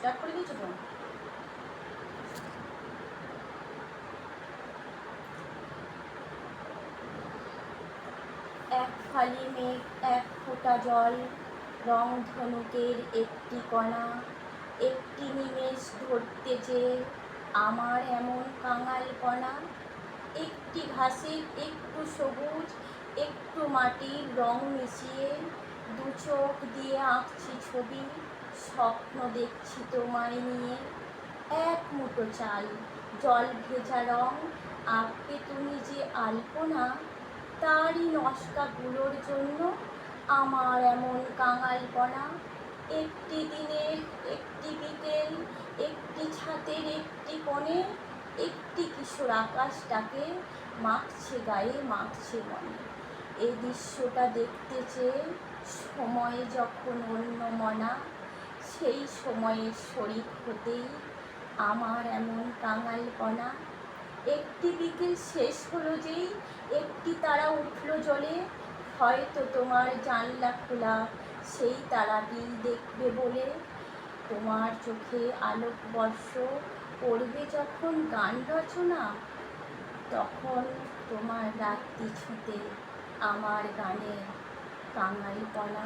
Start করে দিয়েছ তো এক ফালি মেঘ, এক ফোঁটা জল, রং ধনুকের একটি কণা, একটি নিমেষ ধরতে চেয়ে আমার এমন কাঙাল কণা। একটি ঘাসের একটু সবুজ, একটু মাটির রং মিশিয়ে দু চোখ দিয়ে আঁকছি ছবি, স্বপ্ন দেখছি তোমায় নিয়ে। এক মুঠো চাল, জল ভেজা রং, আঁকবে তুমি যে আলপনা। তারই নস্কাগুলোর জন্য আমার এমন কাঙালপনা। একটি দিনের একটি বিকেল, একটি ছাতের একটি কোণে, একটি কিশোর আকাশটাকে মাখছে গায়ে, মাখছে মনে। এই দৃশ্যটা দেখতে চেয়ে সময় যখন অন্য মনা, সেই সময়ের শরিক হতেই আমার এমন কাঙালপনা একটি বিকেল শেষ হলো যেই একটি তারা উঠল জলে। হয়তো তোমার জানলা খোলা, সেই তারাটি দেখবে বলে। তোমার চোখে আলোক বর্ষ পড়বে যখন গান রচনা, তখন তোমার রাত্রি ছুঁতে। আমার গানের কাঙালিপনা